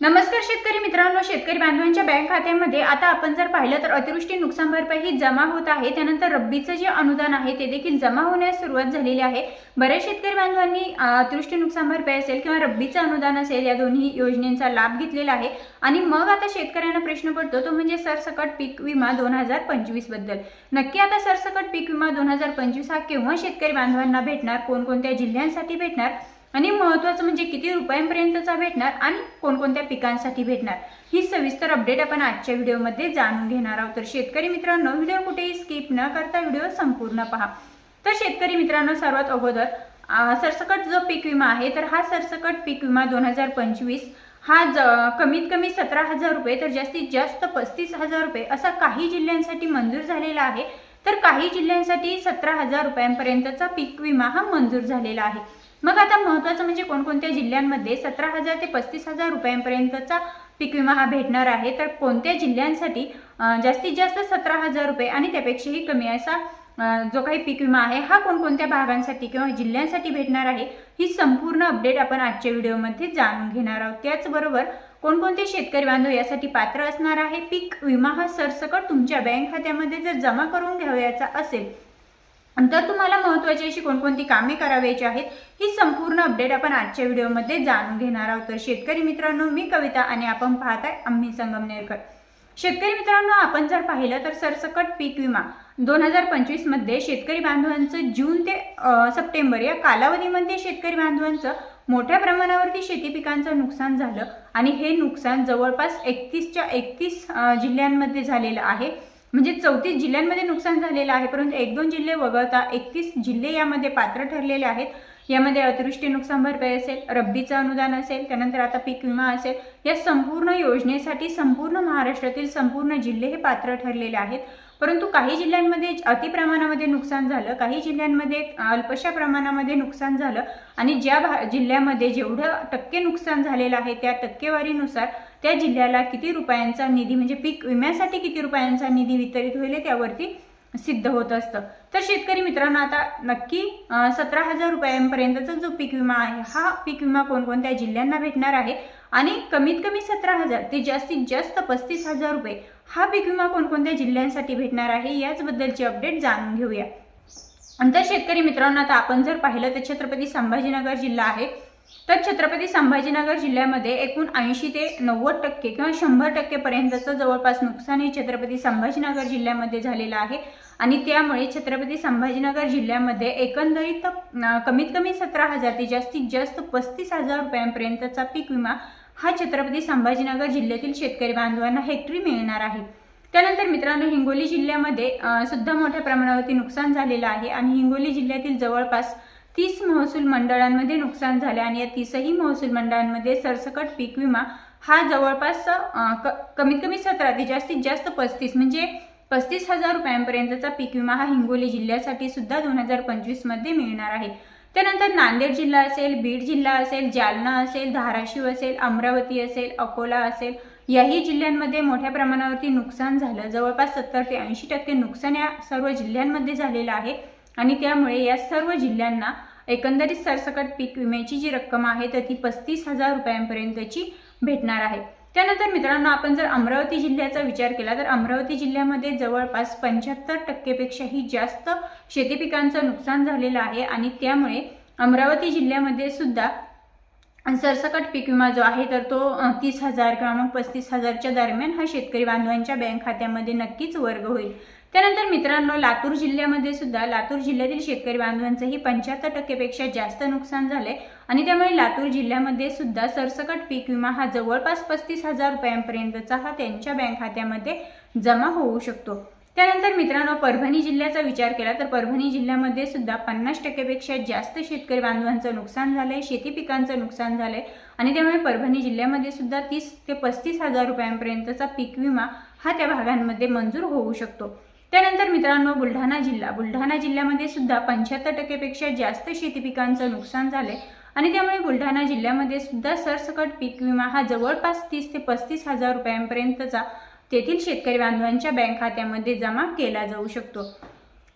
नमस्कार शेतकरी मित्रांनो शेतकरी बांधवांच्या बँक खात्यामध्ये आता आपण जर पाहिलं तर अतिवृष्टी नुकसान भरपाई ही जमा होत आहे. त्यानंतर रब्बीचं जे अनुदान आहे ते देखील जमा होण्यास सुरुवात झालेली आहे. बऱ्याच शेतकरी बांधवांनी अतिवृष्टी नुकसान भरपाई असेल किंवा रब्बीचं अनुदान असेल या दोन्ही योजनेचा लाभ घेतलेला आहे. आणि मग आता शेतकऱ्यांना प्रश्न पडतो तो म्हणजे सरसकट पीक विमा दोन हजार पंचवीसबद्दल. नक्की आता सरसकट पीक विमा दोन हजार पंचवीस हा केव्हा शेतकरी बांधवांना भेटणार कोणकोणत्या जिल्ह्यांसाठी भेटणार? आणि महत्त्वाचं म्हणजे किती रुपयांपर्यंतचा भेटणार आणि कोणकोणत्या पिकांसाठी भेटणार? ही सविस्तर अपडेट आपण आजच्या व्हिडिओमध्ये जाणून घेणार आहोत. तर शेतकरी मित्रांनो व्हिडिओ कुठेही स्किप न करता व्हिडिओ संपूर्ण पहा. तर शेतकरी मित्रांनो सर्वात अगोदर सरसकट जो पीक विमा आहे तर हा सरसकट पीक विमा दोन हजार पंचवीस हा ज कमीत कमी सतरा हजार रुपये तर जास्तीत जास्त पस्तीस हजार रुपये असा काही जिल्ह्यांसाठी मंजूर झालेला आहे. तर काही जिल्ह्यांसाठी सतरा हजार रुपयांपर्यंतचा पीक विमा हा मंजूर झालेला आहे. मग आता महत्त्वाचं म्हणजे कोणकोणत्या जिल्ह्यांमध्ये सतरा हजार ते पस्तीस हजार रुपयांपर्यंतचा पीक विमा हा भेटणार आहे? तर कोणत्या जिल्ह्यांसाठी जास्तीत जास्त सतरा हजार रुपये आणि त्यापेक्षाही कमी असा जो काही पीक विमा आहे हा कोणकोणत्या भागांसाठी किंवा जिल्ह्यांसाठी भेटणार आहे? ही संपूर्ण अपडेट आपण आजच्या व्हिडिओमध्ये जाणून घेणार आहोत. त्याचबरोबर कोणकोणते शेतकरी बांधव यासाठी पात्र असणार आहे? पीक विमा हा सरसकट तुमच्या बँक खात्यामध्ये जर जमा करून घ्यावयाचा असेल तर तुम्हाला महत्त्वाची अशी कोणकोणती कामे करावयाची आहेत ही संपूर्ण अपडेट आपण आजच्या व्हिडिओमध्ये जाणून घेणार आहोत. तर शेतकरी मित्रांनो मी कविता आणि आपण पाहताय आम्ही संगमनेरकर शेतकरी मित्रांनो आपण जर पाहिलं तर सरसकट पीक विमा दोन हजार पंचवीसमध्ये शेतकरी बांधवांचं जून ते सप्टेंबर या कालावधीमध्ये शेतकरी बांधवांचं मोठ्या प्रमाणावरती शेती पिकांचं नुकसान झालं आणि हे नुकसान जवळपास एकतीसच्या एकतीस जिल्ह्यांमध्ये झालेलं आहे. म्हणजे चौतीस जिल्ह्यांमध्ये नुकसान झालेलं आहे परंतु एक दोन जिल्हे वगळता एकतीस जिल्हे यामध्ये पात्र ठरलेले आहेत. यामध्ये अतिवृष्टी नुकसान भरपाई असेल रब्बीचं अनुदान असेल त्यानंतर आता पीक विमा असेल या संपूर्ण योजनेसाठी संपूर्ण महाराष्ट्रातील संपूर्ण जिल्हे हे पात्र ठरलेले आहेत. परंतु काही जिल्ह्यांमध्ये अति प्रमाणामध्ये नुकसान झालं काही जिल्ह्यांमध्ये अल्पशा प्रमाणामध्ये नुकसान झालं आणि ज्या भा जिल्ह्यामध्ये जेवढं टक्के नुकसान झालेलं आहे त्या टक्केवारीनुसार त्या जिल्ह्याला किती रुपयांचा निधी म्हणजे पीक विम्यासाठी किती रुपयांचा निधी वितरित होईल त्यावरती सिद्ध होत असतं. तर शेतकरी मित्रांनो आता नक्की सतरा हजार रुपयांपर्यंतचा जो पीक विमा आहे हा पीक विमा कोणकोणत्या जिल्ह्यांना भेटणार आहे? आणि कमीत कमी सतरा हजार ते जास्तीत जास्त पस्तीस हजार रुपये हा पीक विमा कोणकोणत्या जिल्ह्यांसाठी भेटणार आहे याचबद्दलची अपडेट जाणून घेऊया. नंतर शेतकरी मित्रांनो आता आपण जर पाहिलं तर छत्रपती संभाजीनगर जिल्हा आहे. तर छत्रपती संभाजीनगर जिल्ह्यामध्ये एकूण ऐंशी ते नव्वद टक्के किंवा शंभर टक्केपर्यंतचं जवळपास नुकसान हे छत्रपती संभाजीनगर जिल्ह्यामध्ये झालेलं आहे. आणि त्यामुळे छत्रपती संभाजीनगर जिल्ह्यामध्ये एकंदरीत कमीत कमी सतरा हजार ते जास्तीत जास्त पस्तीस हजार रुपयांपर्यंतचा पीक विमा हा छत्रपती संभाजीनगर जिल्ह्यातील शेतकरी बांधवांना हेक्टरी मिळणार आहे. त्यानंतर मित्रांनो हिंगोली जिल्ह्यामध्ये सुद्धा मोठ्या प्रमाणावरती नुकसान झालेलं आहे. आणि हिंगोली जिल्ह्यातील जवळपास तीस महसूल मंडळांमध्ये नुकसान झाले आणि या तीसही महसूल मंडळांमध्ये सरसकट पीक विमा हा जवळपास क- कमीत कमी सतरा ते जास्तीत जास्त पस्तीस म्हणजे पस्तीस हजार रुपयांपर्यंतचा पीक विमा हा हिंगोली जिल्ह्यासाठी सुद्धा दोन हजार पंचवीसमध्ये मिळणार आहे. त्यानंतर नांदेड जिल्हा असेल बीड जिल्हा असेल जालना असेल धाराशिव असेल अमरावती असेल अकोला असेल याही जिल्ह्यांमध्ये मोठ्या प्रमाणावरती नुकसान झालं. जवळपास सत्तर ते ऐंशी टक्के नुकसान या सर्व जिल्ह्यांमध्ये झालेलं आहे आणि त्यामुळे या सर्व जिल्ह्यांना एकंदरीत सरसकट पीक विम्याची जी रक्कम आहे तर ती पस्तीस हजार रुपयांपर्यंतची भेटणार आहे. त्यानंतर मित्रांनो आपण जर अमरावती जिल्ह्याचा विचार केला तर अमरावती जिल्ह्यामध्ये जवळपास पंच्याहत्तर टक्केपेक्षाही जास्त शेती पिकांचं नुकसान झालेलं आहे आणि त्यामुळे अमरावती जिल्ह्यामध्ये सुद्धा सरसकट पीक विमा जो आहे तर तो तीस हजार किंवा मग पस्तीस हजारच्या दरम्यान हा शेतकरी बांधवांच्या बँक खात्यामध्ये नक्कीच वर्ग होईल. त्यानंतर मित्रांनो लातूर जिल्ह्यामध्ये सुद्धा लातूर जिल्ह्यातील शेतकरी बांधवांचंही पंच्याहत्तर टक्केपेक्षा जास्त नुकसान झालंय. आणि त्यामुळे लातूर जिल्ह्यामध्ये सुद्धा सरसकट पीक विमा हा जवळपास पस्तीस हजार रुपयांपर्यंतचा हा त्यांच्या बँक खात्यामध्ये जमा होऊ शकतो. त्यानंतर मित्रांनो परभणी जिल्ह्याचा विचार केला तर परभणी जिल्ह्यामध्ये सुद्धा पन्नास टक्केपेक्षा जास्त शेतकरी बांधवांचं नुकसान झालंय शेती पिकांचं नुकसान झालंय. आणि त्यामुळे परभणी जिल्ह्यामध्ये सुद्धा तीस ते पस्तीस हजार रुपयांपर्यंतचा पीक विमा हा त्या भागांमध्ये मंजूर होऊ शकतो. त्यानंतर मित्रांनो बुलढाणा जिल्हा. बुलढाणा जिल्ह्यामध्ये सुद्धा पंच्याहत्तर टक्केपेक्षा जास्त शेती पिकांचं नुकसान झालंय. आणि त्यामुळे बुलढाणा जिल्ह्यामध्ये सुद्धा सरसकट पीक विमा हा जवळपास तीस ते पस्तीस हजार रुपयांपर्यंतचा तेथील शेतकरी बांधवांच्या बँक खात्यामध्ये जमा केला जाऊ शकतो.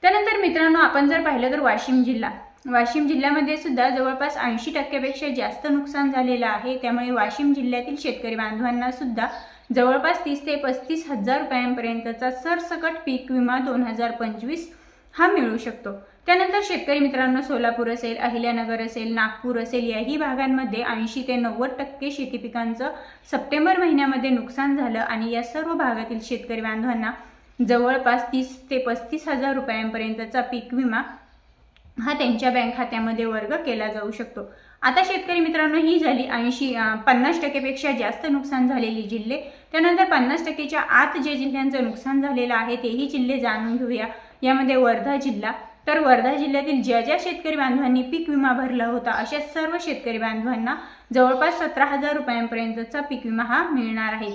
त्यानंतर मित्रांनो आपण जर पाहिलं तर वाशिम जिल्हा. वाशिम जिल्ह्यामध्ये सुद्धा जवळपास ऐंशी टक्क्यापेक्षा जास्त नुकसान झालेलं आहे. त्यामुळे वाशिम जिल्ह्यातील शेतकरी बांधवांना सुद्धा जवळपास तीस ते पस्तीस हजार रुपयांपर्यंतचा सरसकट पीक विमा दोन हजार पंचवीस हा मिळू शकतो. त्यानंतर शेतकरी मित्रांनो सोलापूर असेल अहिल्यानगर असेल नागपूर असेल याही भागांमध्ये ऐंशी ते नव्वद टक्के शेती पिकांचं सप्टेंबर महिन्यामध्ये नुकसान झालं आणि या सर्व भागातील शेतकरी बांधवांना जवळपास तीस ते पस्तीस हजार रुपयांपर्यंतचा पीक विमा हा त्यांच्या बँक खात्यामध्ये वर्ग केला जाऊ शकतो. आता शेतकरी मित्रांनो ही झाली ऐंशी पन्नास टक्केपेक्षा जास्त नुकसान झालेली जिल्हे. त्यानंतर पन्नास टक्केच्या आत जे जिल्ह्यांचं नुकसान झालेलं आहे तेही जिल्हे जाणून घेऊया. यामध्ये वर्धा जिल्हा. तर वर्धा जिल्ह्यातील ज्या ज्या शेतकरी बांधवांनी पीक विमा भरला होता अशा सर्व शेतकरी बांधवांना जवळपास सतरा हजार रुपयांपर्यंतचा पीक विमा हा मिळणार आहे.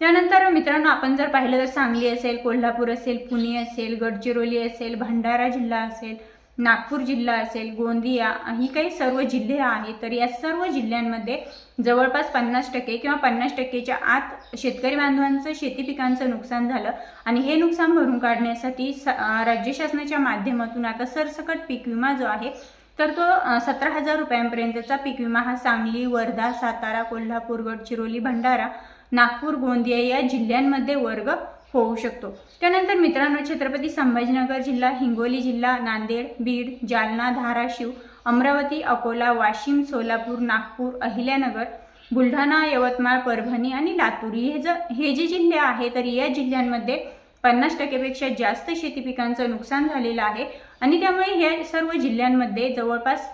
त्यानंतर मित्रांनो आपण जर पाहिलं तर सांगली असेल कोल्हापूर असेल पुणे असेल गडचिरोली असेल भंडारा जिल्हा असेल नागपूर जिल्हा असेल गोंदिया ही काही सर्व जिल्हे आहेत तर या सर्व जिल्ह्यांमध्ये जवळपास पन्नास टक्के किंवा पन्नास टक्केच्या आत शेतकरी बांधवांचं शेती पिकांचं नुकसान झालं. आणि हे नुकसान भरून काढण्यासाठी स राज्य शासनाच्या माध्यमातून आता सरसकट पीक विमा जो आहे तर तो सतरा हजार रुपयांपर्यंतचा पीक विमा हा सांगली वर्धा सातारा कोल्हापूर गडचिरोली भंडारा नागपूर गोंदिया या जिल्ह्यांमध्ये वर्ग होऊ शकतो. त्यानंतर मित्रांनो छत्रपती संभाजीनगर जिल्हा हिंगोली जिल्हा नांदेड बीड जालना धाराशिव अमरावती अकोला वाशिम सोलापूर नागपूर अहिल्यानगर बुलढाणा यवतमाळ परभणी आणि लातूर हे ज हे जे जिल्हे आहे तर या जिल्ह्यांमध्ये पन्नास टक्केपेक्षा जास्त शेती पिकांचं नुकसान झालेलं आहे आणि त्यामुळे हे सर्व जिल्ह्यांमध्ये जवळपास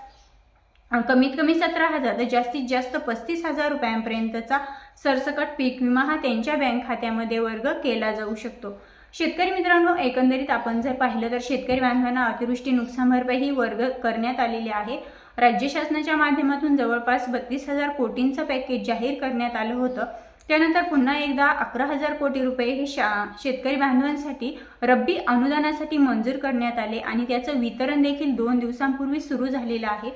कमीत कमी सतरा हजार तर जास्तीत जास्त पस्तीस हजार रुपयांपर्यंतचा सरसकट पीक विमा हा त्यांच्या बँक खात्यामध्ये वर्ग केला जाऊ शकतो. शेतकरी मित्रांनो एकंदरीत आपण जर पाहिलं तर शेतकरी बांधवांना अतिवृष्टी नुकसान भरपाई वर्ग करण्यात आलेली आहे. राज्य शासनाच्या माध्यमातून जवळपास बत्तीस हजार कोटींचं पॅकेज जाहीर करण्यात आलं होतं. त्यानंतर पुन्हा एकदा अकरा हजार कोटी रुपये हे शा शेतकरी बांधवांसाठी रब्बी अनुदानासाठी मंजूर करण्यात आले आणि त्याचं वितरण देखील दोन दिवसांपूर्वी सुरू झालेलं आहे.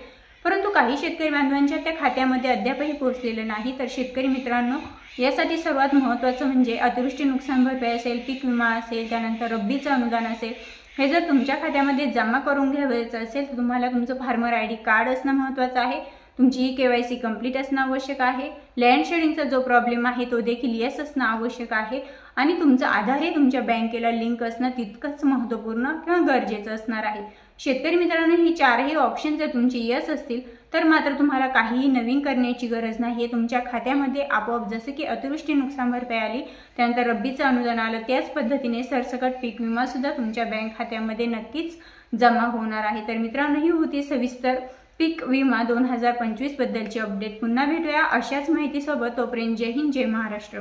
परंतु काही शेतकरी बांधवांच्या त्या खात्यामध्ये अद्यापही पोहोचलेलं नाही. तर शेतकरी मित्रांनो यासाठी सर्वात महत्त्वाचं म्हणजे अतिवृष्टी नुकसान भरपाई असेल पीक विमा असेल त्यानंतर रब्बीचं अनुदान असेल हे जर तुमच्या खात्यामध्ये जमा करून घ्यावायचं असेल तर तुम्हाला तुमचं फार्मर आय डी कार्ड असणं महत्त्वाचं आहे. तुमची E K Y C complete असणं आवश्यक आहे. लँड शेडिंगचा जो प्रॉब्लेम आहे तो देखील येस असणं आवश्यक आहे. आणि तुमचं आधार हे तुमच्या बँकेला लिंक असणं तितकंच महत्त्वपूर्ण किंवा गरजेचं असणार आहे. शेतकरी मित्रांनो ही चारही ऑप्शन जर तुमचे यस असतील तर मात्र तुम्हाला काहीही नवीन करण्याची गरज नाही आहे तुमच्या खात्यामध्ये आपोआप जसं की अतिवृष्टी नुकसान भरपाई आली त्यानंतर रब्बीचं अनुदान आलं त्याच पद्धतीने सरसकट पीक विमासुद्धा तुमच्या बँक खात्यामध्ये नक्कीच जमा होणार आहे. तर मित्रांनो ही होती सविस्तर पीक विमा दोन हजार पंचवीस बद्दलची अपडेट पुन्हा भेटूया. अशाच माहितीसोबत तोपर्यंत जय हिंद जय महाराष्ट्र.